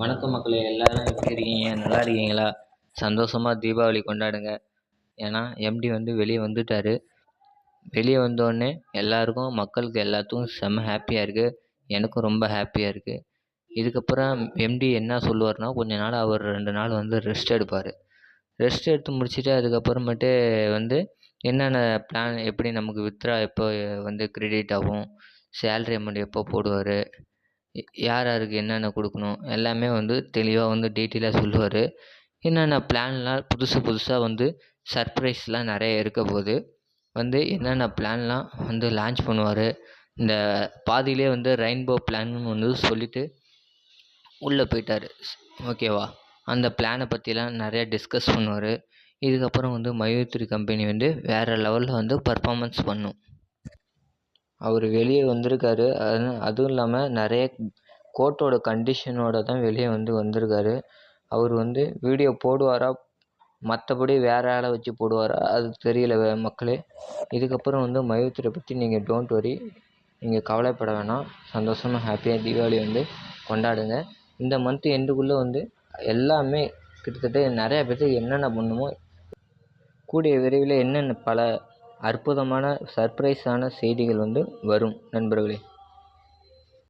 வணக்கம் மக்களே எல்லோரும் எப்படி இருக்கீங்க? நல்லா இருக்கீங்களா? சந்தோஷமாக தீபாவளி கொண்டாடுங்க. ஏன்னா எம்டி வந்து வெளியே வந்துட்டார். வெளியே வந்தோடனே எல்லாருக்கும் மக்களுக்கு எல்லாத்துக்கும் செம்ம ஹாப்பியாக இருக்குது எனக்கும் ரொம்ப ஹாப்பியாக இருக்குது இதுக்கப்புறம் எம்டி என்ன சொல்லுவார்னா கொஞ்ச நாள் அவர் ரெண்டு நாள் வந்து ரெஸ்ட் எடுப்பார். ரெஸ்ட் எடுத்து முடிச்சுட்டு அதுக்கப்புறமேட்டு வந்து என்னென்ன பிளான் எப்படி நமக்கு வித்ட்ரா எப்போ வந்து கிரெடிட் ஆகும் சேல்ரி அமௌண்ட் எப்போ போடுவார் யார் யாருக்கு என்னென்ன கொடுக்கணும் எல்லாமே வந்து தெளிவாக வந்து டீட்டெயிலாக சொல்லுவார். என்னென்ன பிளான்லாம் புதுசு புதுசாக வந்து சர்ப்ரைஸ்லாம் நிறைய இருக்க போகுது வந்து என்னென்ன பிளான்லாம் வந்து லான்ச் பண்ணுவார் இந்த பாதியிலே வந்து ரெயின்போ பிளான்னு வந்து சொல்லிவிட்டு உள்ளே போயிட்டார். ஓகேவா அந்த பிளானை பற்றிலாம் நிறையா டிஸ்கஸ் பண்ணுவார். இதுக்கப்புறம் வந்து மயூத்ரி கம்பெனி வந்து வேறு லெவலில் வந்து பர்ஃபார்மன்ஸ் பண்ணும். அவர் வெளியே வந்திருக்காரு. அது அதுவும் இல்லாமல் நிறைய கோர்ட்டோட கண்டிஷனோடு தான் வெளியே வந்து வந்திருக்காரு. அவர் வந்து வீடியோ போடுவாரா? மற்றபடி வேறு ஆளை வச்சு போடுவாரா? அது தெரியல மக்களே. இதுக்கப்புறம் வந்து மயூத்ரியை பற்றி நீங்கள் டோன்ட் வரி நீங்கள் கவலைப்பட வேணாம். சந்தோஷமாக ஹாப்பியாக தீபாவளி வந்து கொண்டாடுங்க. இந்த மந்த் எண்டுக்குள்ளே வந்து எல்லாமே கிட்டத்தட்ட நிறையா பேர்த்துக்கு என்னென்ன பண்ணணுமோ கூடிய விரைவில் என்னென்ன பல அற்புதமான சர்ப்ரைஸான செய்திகள் வந்து வரும் நண்பர்களே.